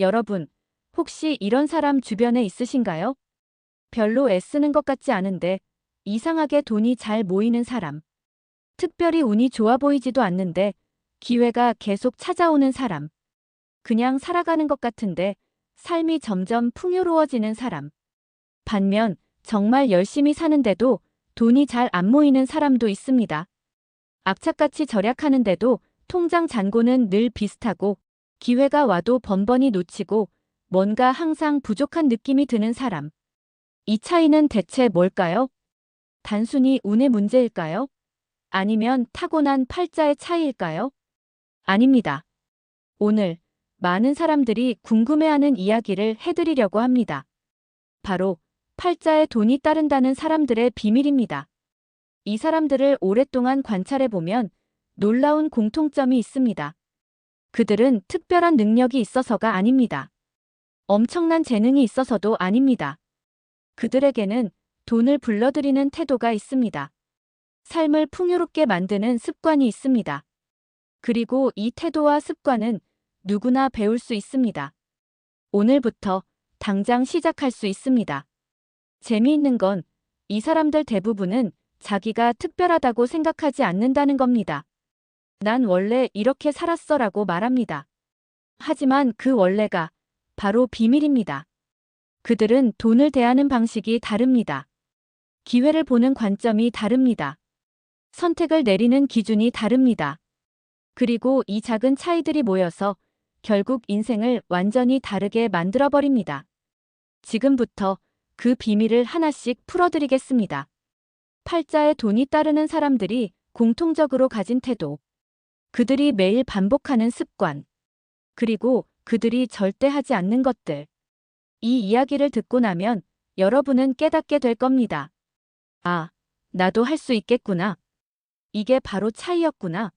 여러분, 혹시 이런 사람 주변에 있으신가요? 별로 애쓰는 것 같지 않은데 이상하게 돈이 잘 모이는 사람. 특별히 운이 좋아 보이지도 않는데 기회가 계속 찾아오는 사람. 그냥 살아가는 것 같은데 삶이 점점 풍요로워지는 사람. 반면 정말 열심히 사는데도 돈이 잘 안 모이는 사람도 있습니다. 악착같이 절약하는데도 통장 잔고는 늘 비슷하고 기회가 와도 번번이 놓치고 뭔가 항상 부족한 느낌이 드는 사람. 이 차이는 대체 뭘까요? 단순히 운의 문제일까요? 아니면 타고난 팔자의 차이일까요? 아닙니다. 오늘 많은 사람들이 궁금해하는 이야기를 해드리려고 합니다. 바로 팔자에 돈이 따른다는 사람들의 비밀입니다. 이 사람들을 오랫동안 관찰해보면 놀라운 공통점이 있습니다. 그들은 특별한 능력이 있어서가 아닙니다. 엄청난 재능이 있어서도 아닙니다. 그들에게는 돈을 불러들이는 태도가 있습니다. 삶을 풍요롭게 만드는 습관이 있습니다. 그리고 이 태도와 습관은 누구나 배울 수 있습니다. 오늘부터 당장 시작할 수 있습니다. 재미있는 건 이 사람들 대부분은 자기가 특별하다고 생각하지 않는다는 겁니다. 난 원래 이렇게 살았어 라고 말합니다. 하지만 그 원래가 바로 비밀입니다. 그들은 돈을 대하는 방식이 다릅니다. 기회를 보는 관점이 다릅니다. 선택을 내리는 기준이 다릅니다. 그리고 이 작은 차이들이 모여서 결국 인생을 완전히 다르게 만들어버립니다. 지금부터 그 비밀을 하나씩 풀어드리겠습니다. 팔자에 돈이 따르는 사람들이 공통적으로 가진 태도. 그들이 매일 반복하는 습관. 그리고 그들이 절대 하지 않는 것들. 이 이야기를 듣고 나면 여러분은 깨닫게 될 겁니다. 아, 나도 할 수 있겠구나. 이게 바로 차이였구나.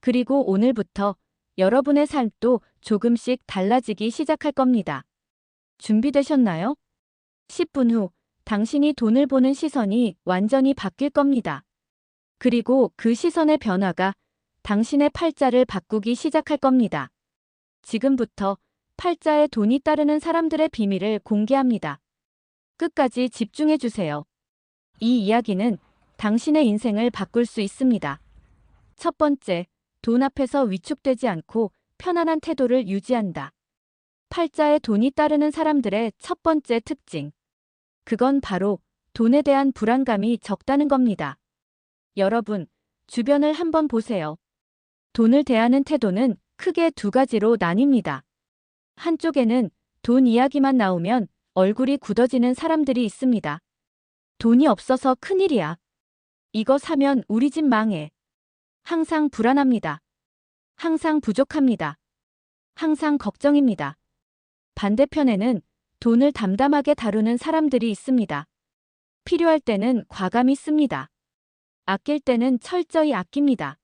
그리고 오늘부터 여러분의 삶도 조금씩 달라지기 시작할 겁니다. 준비되셨나요? 10분 후 당신이 돈을 보는 시선이 완전히 바뀔 겁니다. 그리고 그 시선의 변화가 당신의 팔자를 바꾸기 시작할 겁니다. 지금부터 팔자에 돈이 따르는 사람들의 비밀을 공개합니다. 끝까지 집중해 주세요. 이 이야기는 당신의 인생을 바꿀 수 있습니다. 첫 번째, 돈 앞에서 위축되지 않고 편안한 태도를 유지한다. 팔자에 돈이 따르는 사람들의 첫 번째 특징. 그건 바로 돈에 대한 불안감이 적다는 겁니다. 여러분, 주변을 한번 보세요. 돈을 대하는 태도는 크게 두 가지로 나뉩니다. 한쪽에는 돈 이야기만 나오면 얼굴이 굳어지는 사람들이 있습니다. 돈이 없어서 큰일이야. 이거 사면 우리 집 망해. 항상 불안합니다. 항상 부족합니다. 항상 걱정입니다. 반대편에는 돈을 담담하게 다루는 사람들이 있습니다. 필요할 때는 과감히 씁니다. 아낄 때는 철저히 아낍니다.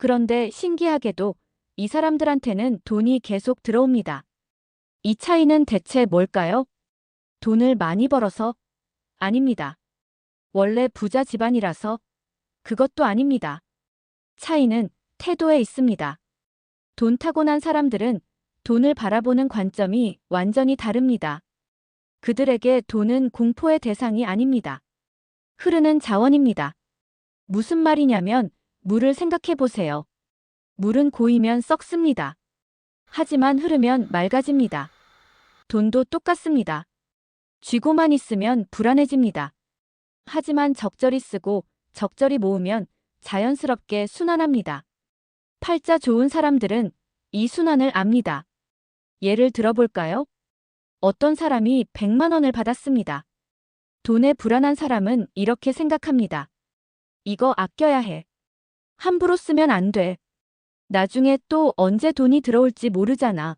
그런데 신기하게도 이 사람들한테는 돈이 계속 들어옵니다. 이 차이는 대체 뭘까요? 돈을 많이 벌어서? 아닙니다. 원래 부자 집안이라서? 그것도 아닙니다. 차이는 태도에 있습니다. 돈 타고난 사람들은 돈을 바라보는 관점이 완전히 다릅니다. 그들에게 돈은 공포의 대상이 아닙니다. 흐르는 자원입니다. 무슨 말이냐면 물을 생각해 보세요. 물은 고이면 썩습니다. 하지만 흐르면 맑아집니다. 돈도 똑같습니다. 쥐고만 있으면 불안해집니다. 하지만 적절히 쓰고 적절히 모으면 자연스럽게 순환합니다. 팔자 좋은 사람들은 이 순환을 압니다. 예를 들어볼까요? 어떤 사람이 100만 원을 받았습니다. 돈에 불안한 사람은 이렇게 생각합니다. 이거 아껴야 해. 함부로 쓰면 안 돼. 나중에 또 언제 돈이 들어올지 모르잖아.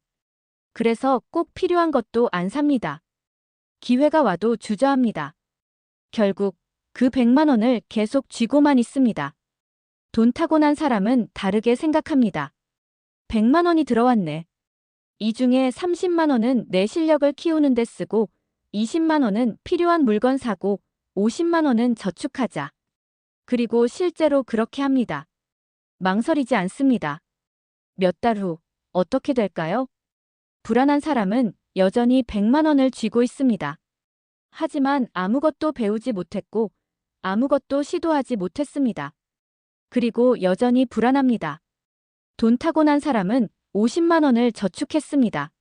그래서 꼭 필요한 것도 안 삽니다. 기회가 와도 주저합니다. 결국 그 100만 원을 계속 쥐고만 있습니다. 돈 타고난 사람은 다르게 생각합니다. 100만 원이 들어왔네. 이 중에 30만 원은 내 실력을 키우는 데 쓰고 20만 원은 필요한 물건 사고 50만 원은 저축하자. 그리고 실제로 그렇게 합니다. 망설이지 않습니다. 몇 달 후 어떻게 될까요? 불안한 사람은 여전히 100만 원을 쥐고 있습니다. 하지만 아무것도 배우지 못했고 아무것도 시도하지 못했습니다. 그리고 여전히 불안합니다. 돈 타고난 사람은 50만 원을 저축했습니다.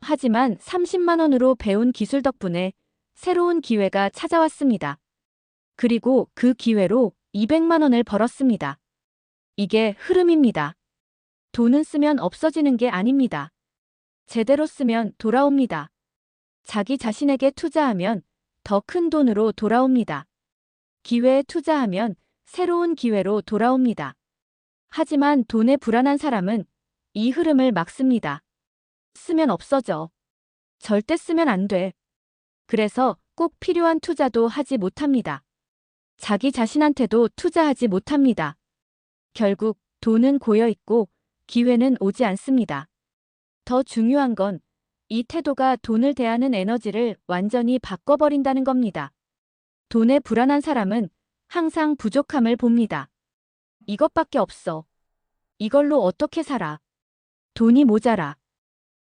하지만 30만 원으로 배운 기술 덕분에 새로운 기회가 찾아왔습니다. 그리고 그 기회로 200만 원을 벌었습니다. 이게 흐름입니다. 돈은 쓰면 없어지는 게 아닙니다. 제대로 쓰면 돌아옵니다. 자기 자신에게 투자하면 더 큰 돈으로 돌아옵니다. 기회에 투자하면 새로운 기회로 돌아옵니다. 하지만 돈에 불안한 사람은 이 흐름을 막습니다. 쓰면 없어져. 절대 쓰면 안 돼. 그래서 꼭 필요한 투자도 하지 못합니다. 자기 자신한테도 투자하지 못합니다. 결국 돈은 고여 있고 기회는 오지 않습니다. 더 중요한 건 이 태도가 돈을 대하는 에너지를 완전히 바꿔버린다는 겁니다. 돈에 불안한 사람은 항상 부족함을 봅니다. 이것밖에 없어. 이걸로 어떻게 살아? 돈이 모자라.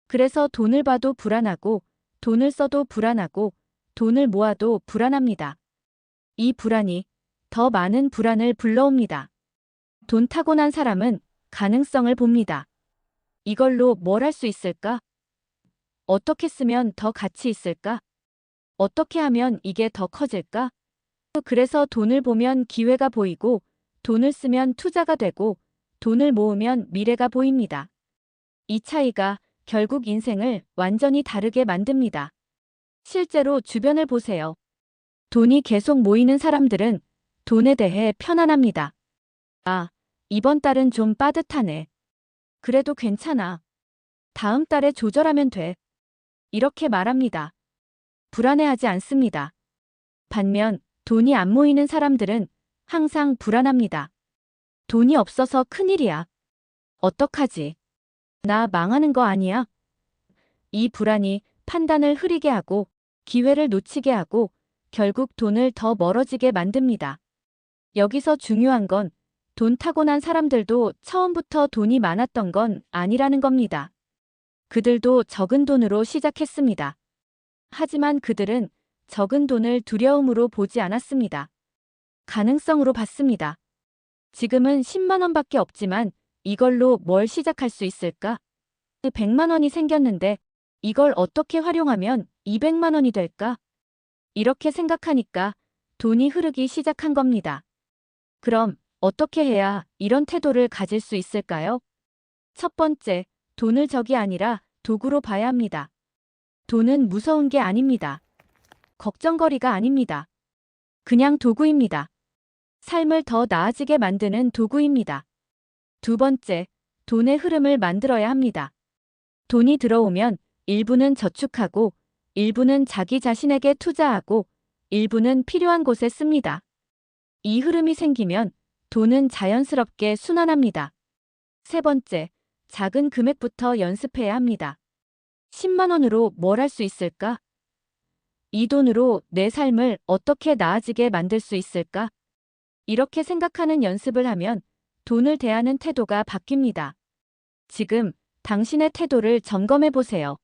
그래서 돈을 봐도 불안하고, 돈을 써도 불안하고, 돈을 모아도 불안합니다. 이 불안이 더 많은 불안을 불러옵니다. 돈 타고난 사람은 가능성을 봅니다. 이걸로 뭘 할 수 있을까? 어떻게 쓰면 더 가치 있을까? 어떻게 하면 이게 더 커질까? 그래서 돈을 보면 기회가 보이고, 돈을 쓰면 투자가 되고, 돈을 모으면 미래가 보입니다. 이 차이가 결국 인생을 완전히 다르게 만듭니다. 실제로 주변을 보세요. 돈이 계속 모이는 사람들은 돈에 대해 편안합니다. 아, 이번 달은 좀 빠듯하네. 그래도 괜찮아. 다음 달에 조절하면 돼. 이렇게 말합니다. 불안해하지 않습니다. 반면 돈이 안 모이는 사람들은 항상 불안합니다. 돈이 없어서 큰일이야. 어떡하지? 나 망하는 거 아니야? 이 불안이 판단을 흐리게 하고 기회를 놓치게 하고 결국 돈을 더 멀어지게 만듭니다. 여기서 중요한 건 돈 타고난 사람들도 처음부터 돈이 많았던 건 아니라는 겁니다. 그들도 적은 돈으로 시작했습니다. 하지만 그들은 적은 돈을 두려움으로 보지 않았습니다. 가능성으로 봤습니다. 지금은 10만 원밖에 없지만 이걸로 뭘 시작할 수 있을까? 100만 원이 생겼는데 이걸 어떻게 활용하면 200만 원이 될까? 이렇게 생각하니까 돈이 흐르기 시작한 겁니다. 그럼 어떻게 해야 이런 태도를 가질 수 있을까요? 첫 번째, 돈을 적이 아니라 도구로 봐야 합니다. 돈은 무서운 게 아닙니다. 걱정거리가 아닙니다. 그냥 도구입니다. 삶을 더 나아지게 만드는 도구입니다. 두 번째, 돈의 흐름을 만들어야 합니다. 돈이 들어오면 일부는 저축하고, 일부는 자기 자신에게 투자하고, 일부는 필요한 곳에 씁니다. 이 흐름이 생기면 돈은 자연스럽게 순환합니다. 세 번째, 작은 금액부터 연습해야 합니다. 10만 원으로 뭘 할 수 있을까? 이 돈으로 내 삶을 어떻게 나아지게 만들 수 있을까? 이렇게 생각하는 연습을 하면 돈을 대하는 태도가 바뀝니다. 지금 당신의 태도를 점검해 보세요.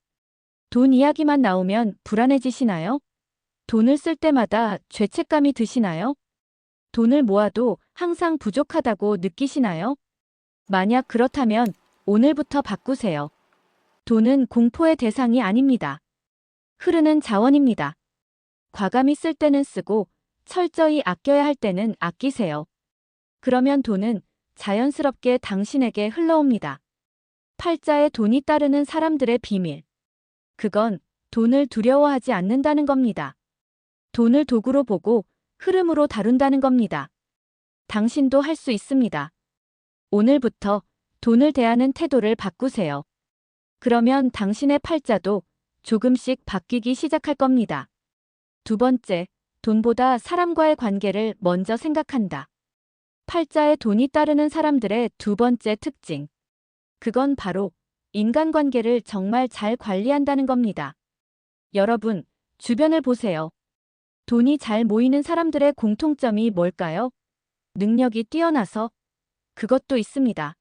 돈 이야기만 나오면 불안해지시나요? 돈을 쓸 때마다 죄책감이 드시나요? 돈을 모아도 항상 부족하다고 느끼시나요? 만약 그렇다면 오늘부터 바꾸세요. 돈은 공포의 대상이 아닙니다. 흐르는 자원입니다. 과감히 쓸 때는 쓰고 철저히 아껴야 할 때는 아끼세요. 그러면 돈은 자연스럽게 당신에게 흘러옵니다. 팔자에 돈이 따르는 사람들의 비밀. 그건 돈을 두려워하지 않는다는 겁니다. 돈을 도구로 보고 흐름으로 다룬다는 겁니다. 당신도 할 수 있습니다. 오늘부터 돈을 대하는 태도를 바꾸세요. 그러면 당신의 팔자도 조금씩 바뀌기 시작할 겁니다. 두 번째, 돈보다 사람과의 관계를 먼저 생각한다. 팔자에 돈이 따르는 사람들의 두 번째 특징. 그건 바로 인간관계를 정말 잘 관리한다는 겁니다. 여러분, 주변을 보세요. 돈이 잘 모이는 사람들의 공통점이 뭘까요? 능력이 뛰어나서? 그것도 있습니다.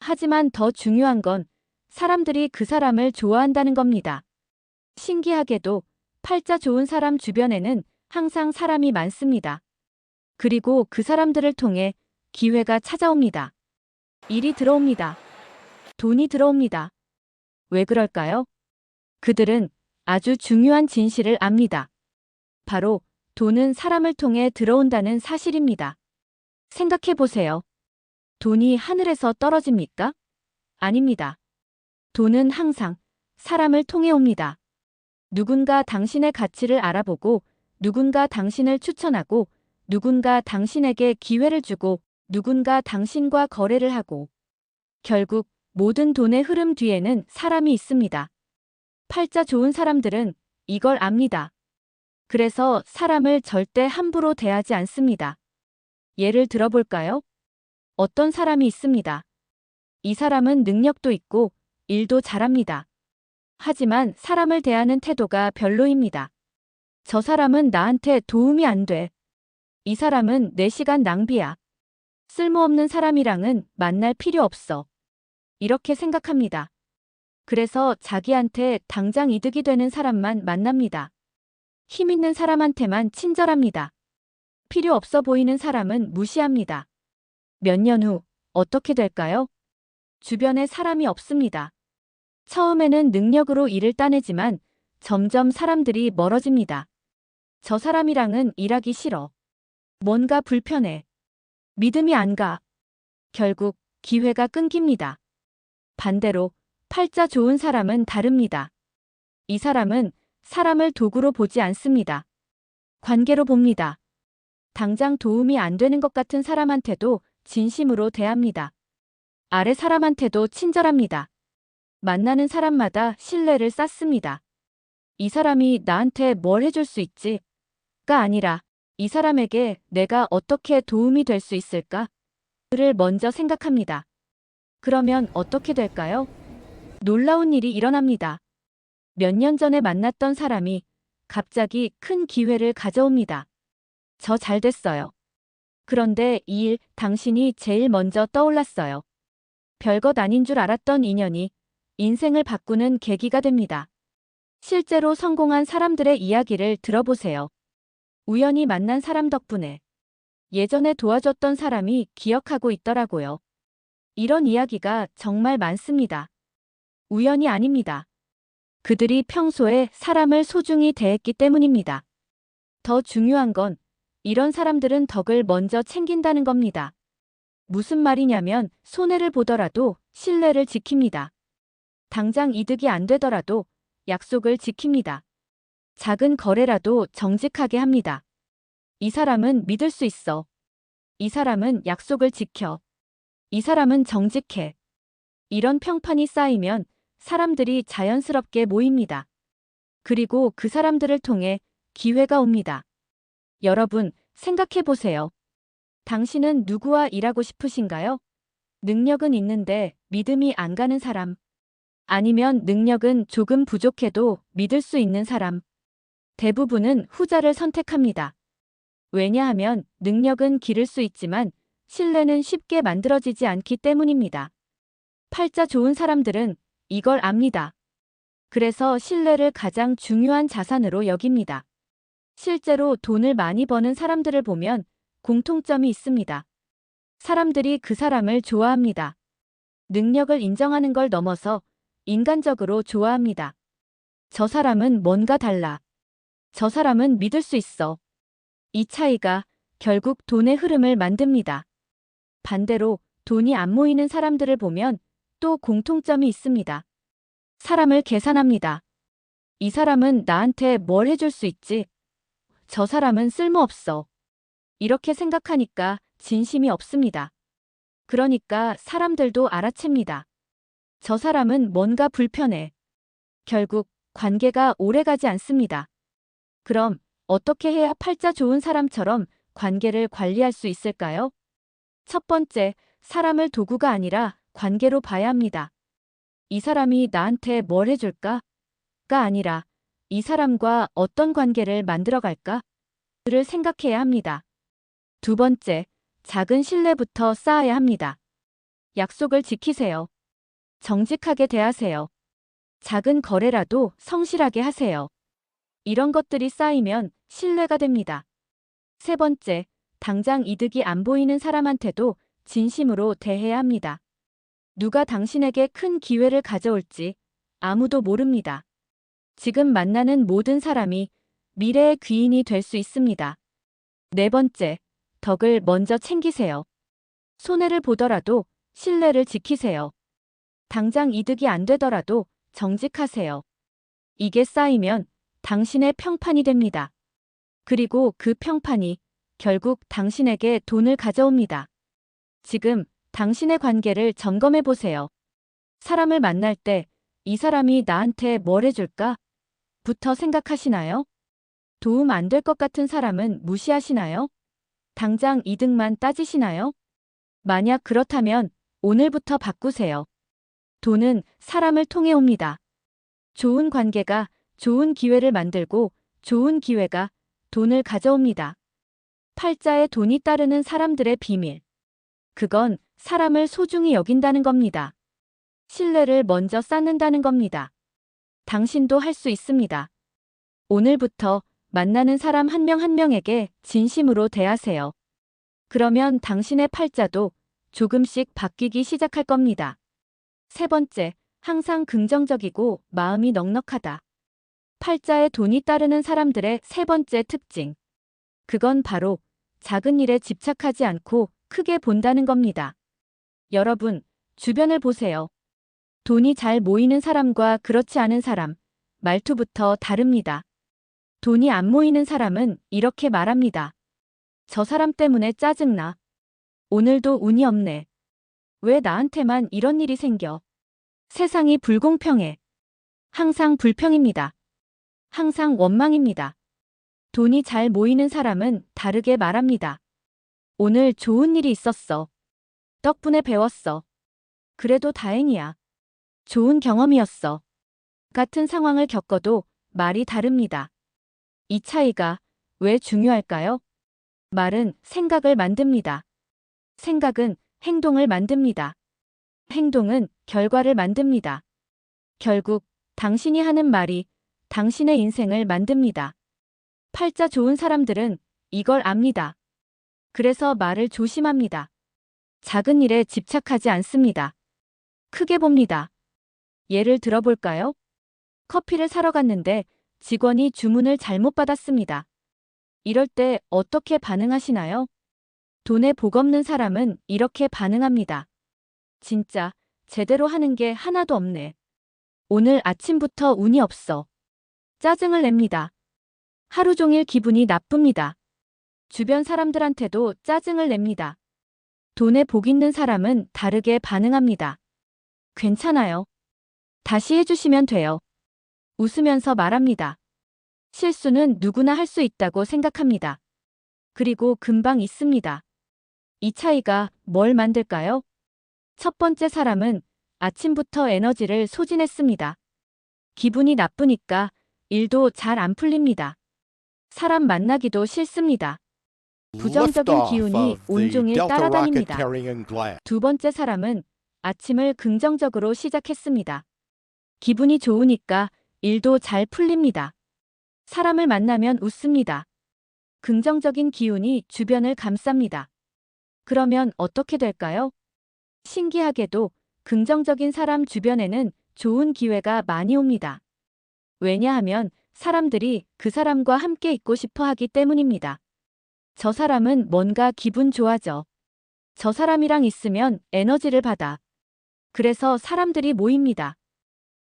하지만 더 중요한 건 사람들이 그 사람을 좋아한다는 겁니다. 신기하게도 팔자 좋은 사람 주변에는 항상 사람이 많습니다. 그리고 그 사람들을 통해 기회가 찾아옵니다. 일이 들어옵니다. 돈이 들어옵니다. 왜 그럴까요? 그들은 아주 중요한 진실을 압니다. 바로 돈은 사람을 통해 들어온다는 사실입니다. 생각해 보세요. 돈이 하늘에서 떨어집니까? 아닙니다. 돈은 항상 사람을 통해 옵니다. 누군가 당신의 가치를 알아보고 누군가 당신을 추천하고 누군가 당신에게 기회를 주고 누군가 당신과 거래를 하고 결국 모든 돈의 흐름 뒤에는 사람이 있습니다. 팔자 좋은 사람들은 이걸 압니다. 그래서 사람을 절대 함부로 대하지 않습니다. 예를 들어볼까요? 어떤 사람이 있습니다. 이 사람은 능력도 있고 일도 잘합니다. 하지만 사람을 대하는 태도가 별로입니다. 저 사람은 나한테 도움이 안 돼. 이 사람은 내 시간 낭비야. 쓸모없는 사람이랑은 만날 필요 없어. 이렇게 생각합니다. 그래서 자기한테 당장 이득이 되는 사람만 만납니다. 힘 있는 사람한테만 친절합니다. 필요 없어 보이는 사람은 무시합니다. 몇 년 후 어떻게 될까요? 주변에 사람이 없습니다. 처음에는 능력으로 일을 따내지만 점점 사람들이 멀어집니다. 저 사람이랑은 일하기 싫어. 뭔가 불편해. 믿음이 안 가. 결국 기회가 끊깁니다. 반대로 팔자 좋은 사람은 다릅니다. 이 사람은 사람을 도구로 보지 않습니다. 관계로 봅니다. 당장 도움이 안 되는 것 같은 사람한테도 진심으로 대합니다. 아래 사람한테도 친절합니다. 만나는 사람마다 신뢰를 쌓습니다. 이 사람이 나한테 뭘 해줄 수 있지? 가 아니라 이 사람에게 내가 어떻게 도움이 될 수 있을까? 를 먼저 생각합니다. 그러면 어떻게 될까요? 놀라운 일이 일어납니다. 몇 년 전에 만났던 사람이 갑자기 큰 기회를 가져옵니다. 저 잘 됐어요. 그런데 이 일 당신이 제일 먼저 떠올랐어요. 별것 아닌 줄 알았던 인연이 인생을 바꾸는 계기가 됩니다. 실제로 성공한 사람들의 이야기를 들어보세요. 우연히 만난 사람 덕분에 예전에 도와줬던 사람이 기억하고 있더라고요. 이런 이야기가 정말 많습니다. 우연이 아닙니다. 그들이 평소에 사람을 소중히 대했기 때문입니다. 더 중요한 건 이런 사람들은 덕을 먼저 챙긴다는 겁니다. 무슨 말이냐면 손해를 보더라도 신뢰를 지킵니다. 당장 이득이 안 되더라도 약속을 지킵니다. 작은 거래라도 정직하게 합니다. 이 사람은 믿을 수 있어. 이 사람은 약속을 지켜. 이 사람은 정직해. 이런 평판이 쌓이면 사람들이 자연스럽게 모입니다. 그리고 그 사람들을 통해 기회가 옵니다. 여러분, 생각해 보세요. 당신은 누구와 일하고 싶으신가요? 능력은 있는데 믿음이 안 가는 사람. 아니면 능력은 조금 부족해도 믿을 수 있는 사람. 대부분은 후자를 선택합니다. 왜냐하면 능력은 기를 수 있지만 신뢰는 쉽게 만들어지지 않기 때문입니다. 팔자 좋은 사람들은 이걸 압니다. 그래서 신뢰를 가장 중요한 자산으로 여깁니다. 실제로 돈을 많이 버는 사람들을 보면 공통점이 있습니다. 사람들이 그 사람을 좋아합니다. 능력을 인정하는 걸 넘어서 인간적으로 좋아합니다. 저 사람은 뭔가 달라. 저 사람은 믿을 수 있어. 이 차이가 결국 돈의 흐름을 만듭니다. 반대로 돈이 안 모이는 사람들을 보면 또 공통점이 있습니다. 사람을 계산합니다. 이 사람은 나한테 뭘 해줄 수 있지? 저 사람은 쓸모없어. 이렇게 생각하니까 진심이 없습니다. 그러니까 사람들도 알아챕니다. 저 사람은 뭔가 불편해. 결국 관계가 오래가지 않습니다. 그럼 어떻게 해야 팔자 좋은 사람처럼 관계를 관리할 수 있을까요? 첫 번째, 사람을 도구가 아니라 관계로 봐야 합니다. 이 사람이 나한테 뭘 해줄까? 가 아니라 이 사람과 어떤 관계를 만들어갈까? 를 생각해야 합니다. 두 번째, 작은 신뢰부터 쌓아야 합니다. 약속을 지키세요. 정직하게 대하세요. 작은 거래라도 성실하게 하세요. 이런 것들이 쌓이면 신뢰가 됩니다. 세 번째, 당장 이득이 안 보이는 사람한테도 진심으로 대해야 합니다. 누가 당신에게 큰 기회를 가져올지 아무도 모릅니다. 지금 만나는 모든 사람이 미래의 귀인이 될 수 있습니다. 네 번째, 덕을 먼저 챙기세요. 손해를 보더라도 신뢰를 지키세요. 당장 이득이 안 되더라도 정직하세요. 이게 쌓이면 당신의 평판이 됩니다. 그리고 그 평판이 결국 당신에게 돈을 가져옵니다. 지금 당신의 관계를 점검해 보세요. 사람을 만날 때 이 사람이 나한테 뭘 해줄까? 부터 생각하시나요? 도움 안 될 것 같은 사람은 무시하시나요? 당장 이득만 따지시나요? 만약 그렇다면 오늘부터 바꾸세요. 돈은 사람을 통해 옵니다. 좋은 관계가 좋은 기회를 만들고 좋은 기회가 돈을 가져옵니다. 팔자에 돈이 따르는 사람들의 비밀. 그건 사람을 소중히 여긴다는 겁니다. 신뢰를 먼저 쌓는다는 겁니다. 당신도 할 수 있습니다. 오늘부터 만나는 사람 한명한 명에게 진심으로 대하세요. 그러면 당신의 팔자도 조금씩 바뀌기 시작할 겁니다. 세 번째, 항상 긍정적이고 마음이 넉넉하다. 팔자에 돈이 따르는 사람들의 세 번째 특징. 그건 바로 작은 일에 집착하지 않고 크게 본다는 겁니다. 여러분, 주변을 보세요. 돈이 잘 모이는 사람과 그렇지 않은 사람, 말투부터 다릅니다. 돈이 안 모이는 사람은 이렇게 말합니다. 저 사람 때문에 짜증나. 오늘도 운이 없네. 왜 나한테만 이런 일이 생겨? 세상이 불공평해. 항상 불평입니다. 항상 원망입니다. 돈이 잘 모이는 사람은 다르게 말합니다. 오늘 좋은 일이 있었어. 덕분에 배웠어. 그래도 다행이야. 좋은 경험이었어. 같은 상황을 겪어도 말이 다릅니다. 이 차이가 왜 중요할까요? 말은 생각을 만듭니다. 생각은 행동을 만듭니다. 행동은 결과를 만듭니다. 결국 당신이 하는 말이 당신의 인생을 만듭니다. 팔자 좋은 사람들은 이걸 압니다. 그래서 말을 조심합니다. 작은 일에 집착하지 않습니다. 크게 봅니다. 예를 들어볼까요? 커피를 사러 갔는데 직원이 주문을 잘못 받았습니다. 이럴 때 어떻게 반응하시나요? 돈에 복 없는 사람은 이렇게 반응합니다. 진짜 제대로 하는 게 하나도 없네. 오늘 아침부터 운이 없어. 짜증을 냅니다. 하루 종일 기분이 나쁩니다. 주변 사람들한테도 짜증을 냅니다. 돈에 복 있는 사람은 다르게 반응합니다. 괜찮아요. 다시 해주시면 돼요. 웃으면서 말합니다. 실수는 누구나 할 수 있다고 생각합니다. 그리고 금방 있습니다. 이 차이가 뭘 만들까요? 첫 번째 사람은 아침부터 에너지를 소진했습니다. 기분이 나쁘니까 일도 잘 안 풀립니다. 사람 만나기도 싫습니다. 부정적인 기운이 온종일 따라다닙니다. 두 번째 사람은 아침을 긍정적으로 시작했습니다. 기분이 좋으니까 일도 잘 풀립니다. 사람을 만나면 웃습니다. 긍정적인 기운이 주변을 감쌉니다. 그러면 어떻게 될까요? 신기하게도 긍정적인 사람 주변에는 좋은 기회가 많이 옵니다. 왜냐하면 사람들이 그 사람과 함께 있고 싶어 하기 때문입니다. 저 사람은 뭔가 기분 좋아져. 저 사람이랑 있으면 에너지를 받아. 그래서 사람들이 모입니다.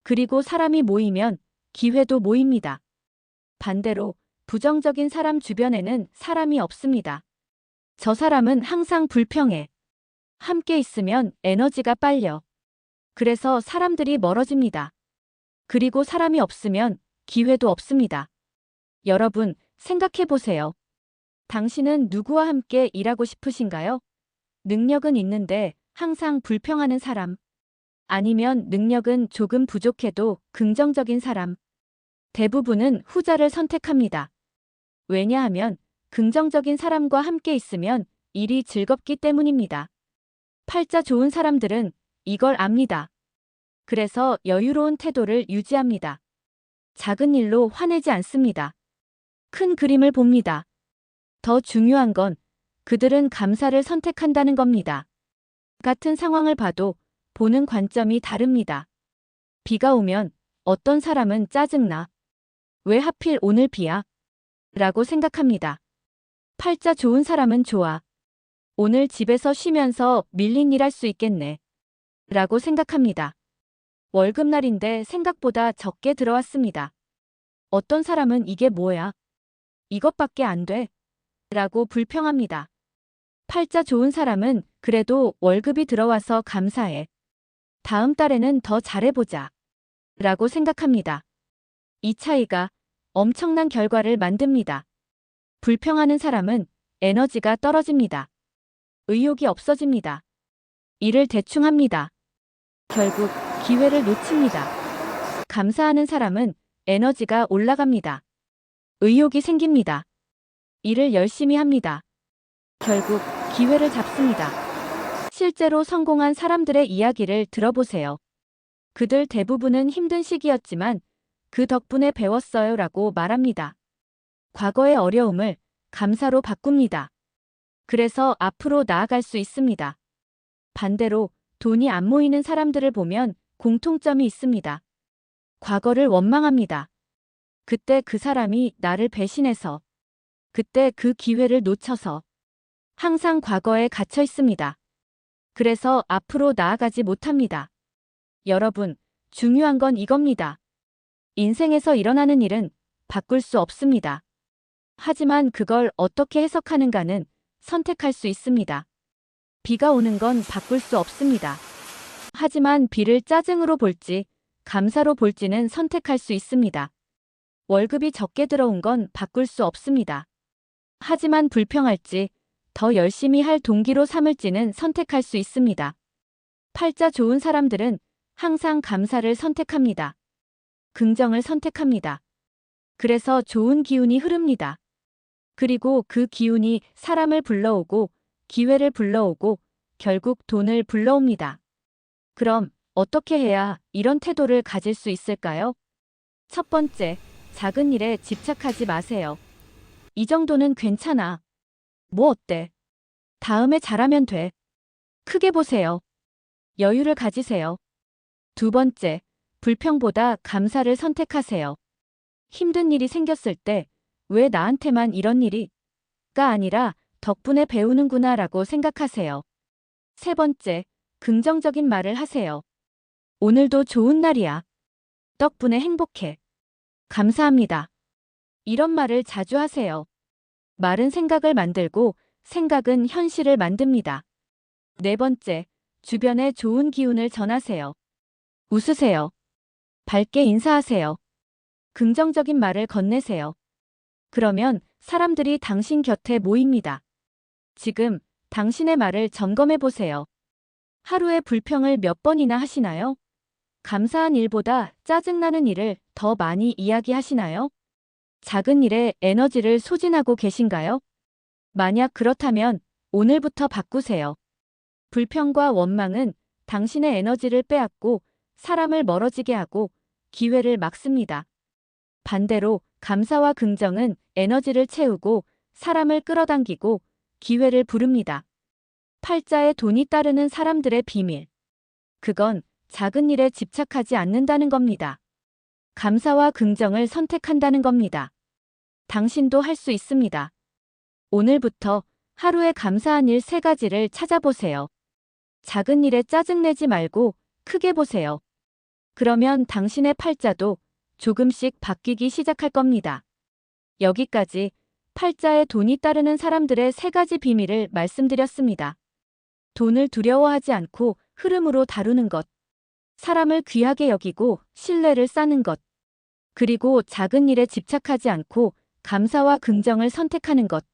그리고 사람이 모이면 기회도 모입니다. 반대로 부정적인 사람 주변에는 사람이 없습니다. 저 사람은 항상 불평해. 함께 있으면 에너지가 빨려. 그래서 사람들이 멀어집니다. 그리고 사람이 없으면 기회도 없습니다. 여러분, 생각해 보세요. 당신은 누구와 함께 일하고 싶으신가요? 능력은 있는데 항상 불평하는 사람. 아니면 능력은 조금 부족해도 긍정적인 사람. 대부분은 후자를 선택합니다. 왜냐하면 긍정적인 사람과 함께 있으면 일이 즐겁기 때문입니다. 팔자 좋은 사람들은 이걸 압니다. 그래서 여유로운 태도를 유지합니다. 작은 일로 화내지 않습니다. 큰 그림을 봅니다. 더 중요한 건 그들은 감사를 선택한다는 겁니다. 같은 상황을 봐도 보는 관점이 다릅니다. 비가 오면 어떤 사람은 짜증나. 왜 하필 오늘 비야? 라고 생각합니다. 팔자 좋은 사람은 좋아. 오늘 집에서 쉬면서 밀린 일 할 수 있겠네. 라고 생각합니다. 월급날인데 생각보다 적게 들어왔습니다. 어떤 사람은 이게 뭐야? 이것밖에 안 돼. 라고 불평합니다. 팔자 좋은 사람은 그래도 월급이 들어와서 감사해. 다음 달에는 더 잘해보자. 라고 생각합니다. 이 차이가 엄청난 결과를 만듭니다. 불평하는 사람은 에너지가 떨어집니다. 의욕이 없어집니다. 일을 대충 합니다. 결국 기회를 놓칩니다. 감사하는 사람은 에너지가 올라갑니다. 의욕이 생깁니다. 일을 열심히 합니다. 결국 기회를 잡습니다. 실제로 성공한 사람들의 이야기를 들어보세요. 그들 대부분은 힘든 시기였지만 그 덕분에 배웠어요 라고 말합니다. 과거의 어려움을 감사로 바꿉니다. 그래서 앞으로 나아갈 수 있습니다. 반대로 돈이 안 모이는 사람들을 보면 공통점이 있습니다. 과거를 원망합니다. 그때 그 사람이 나를 배신해서, 그때 그 기회를 놓쳐서, 항상 과거에 갇혀 있습니다. 그래서 앞으로 나아가지 못합니다. 여러분, 중요한 건 이겁니다. 인생에서 일어나는 일은 바꿀 수 없습니다. 하지만 그걸 어떻게 해석하는가는 선택할 수 있습니다. 비가 오는 건 바꿀 수 없습니다. 하지만 비를 짜증으로 볼지, 감사로 볼지는 선택할 수 있습니다. 월급이 적게 들어온 건 바꿀 수 없습니다. 하지만 불평할지, 더 열심히 할 동기로 삼을지는 선택할 수 있습니다. 팔자 좋은 사람들은 항상 감사를 선택합니다. 긍정을 선택합니다. 그래서 좋은 기운이 흐릅니다. 그리고 그 기운이 사람을 불러오고 기회를 불러오고 결국 돈을 불러옵니다. 그럼 어떻게 해야 이런 태도를 가질 수 있을까요? 첫 번째, 작은 일에 집착하지 마세요. 이 정도는 괜찮아. 뭐 어때? 다음에 잘하면 돼. 크게 보세요. 여유를 가지세요. 두 번째, 불평보다 감사를 선택하세요. 힘든 일이 생겼을 때, 왜 나한테만 이런 일이? 가 아니라 덕분에 배우는구나 라고 생각하세요. 세 번째, 긍정적인 말을 하세요. 오늘도 좋은 날이야. 덕분에 행복해. 감사합니다. 이런 말을 자주 하세요. 말은 생각을 만들고 생각은 현실을 만듭니다. 네 번째, 주변에 좋은 기운을 전하세요. 웃으세요. 밝게 인사하세요. 긍정적인 말을 건네세요. 그러면 사람들이 당신 곁에 모입니다. 지금 당신의 말을 점검해 보세요. 하루에 불평을 몇 번이나 하시나요? 감사한 일보다 짜증나는 일을 더 많이 이야기하시나요? 작은 일에 에너지를 소진하고 계신가요? 만약 그렇다면 오늘부터 바꾸세요. 불평과 원망은 당신의 에너지를 빼앗고 사람을 멀어지게 하고 기회를 막습니다. 반대로 감사와 긍정은 에너지를 채우고 사람을 끌어당기고 기회를 부릅니다. 팔자에 돈이 따르는 사람들의 비밀. 그건 작은 일에 집착하지 않는다는 겁니다. 감사와 긍정을 선택한다는 겁니다. 당신도 할 수 있습니다. 오늘부터 하루에 감사한 일세 가지를 찾아보세요. 작은 일에 짜증내지 말고 크게 보세요. 그러면 당신의 팔자도 조금씩 바뀌기 시작할 겁니다. 여기까지 팔자에 돈이 따르는 사람들의 세 가지 비밀을 말씀드렸습니다. 돈을 두려워하지 않고 흐름으로 다루는 것. 사람을 귀하게 여기고 신뢰를 쌓는 것. 그리고 작은 일에 집착하지 않고 감사와 긍정을 선택하는 것.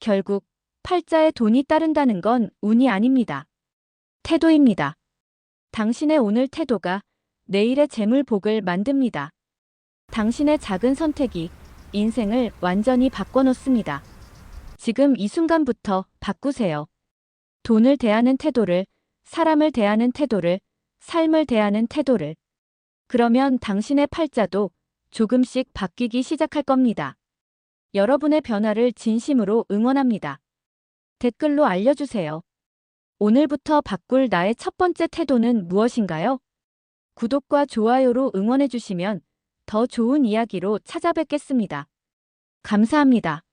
결국 팔자에 돈이 따른다는 건 운이 아닙니다. 태도입니다. 당신의 오늘 태도가 내일의 재물복을 만듭니다. 당신의 작은 선택이 인생을 완전히 바꿔놓습니다. 지금 이 순간부터 바꾸세요. 돈을 대하는 태도를, 사람을 대하는 태도를, 삶을 대하는 태도를. 그러면 당신의 팔자도 조금씩 바뀌기 시작할 겁니다. 여러분의 변화를 진심으로 응원합니다. 댓글로 알려주세요. 오늘부터 바꿀 나의 첫 번째 태도는 무엇인가요? 구독과 좋아요로 응원해주시면 더 좋은 이야기로 찾아뵙겠습니다. 감사합니다.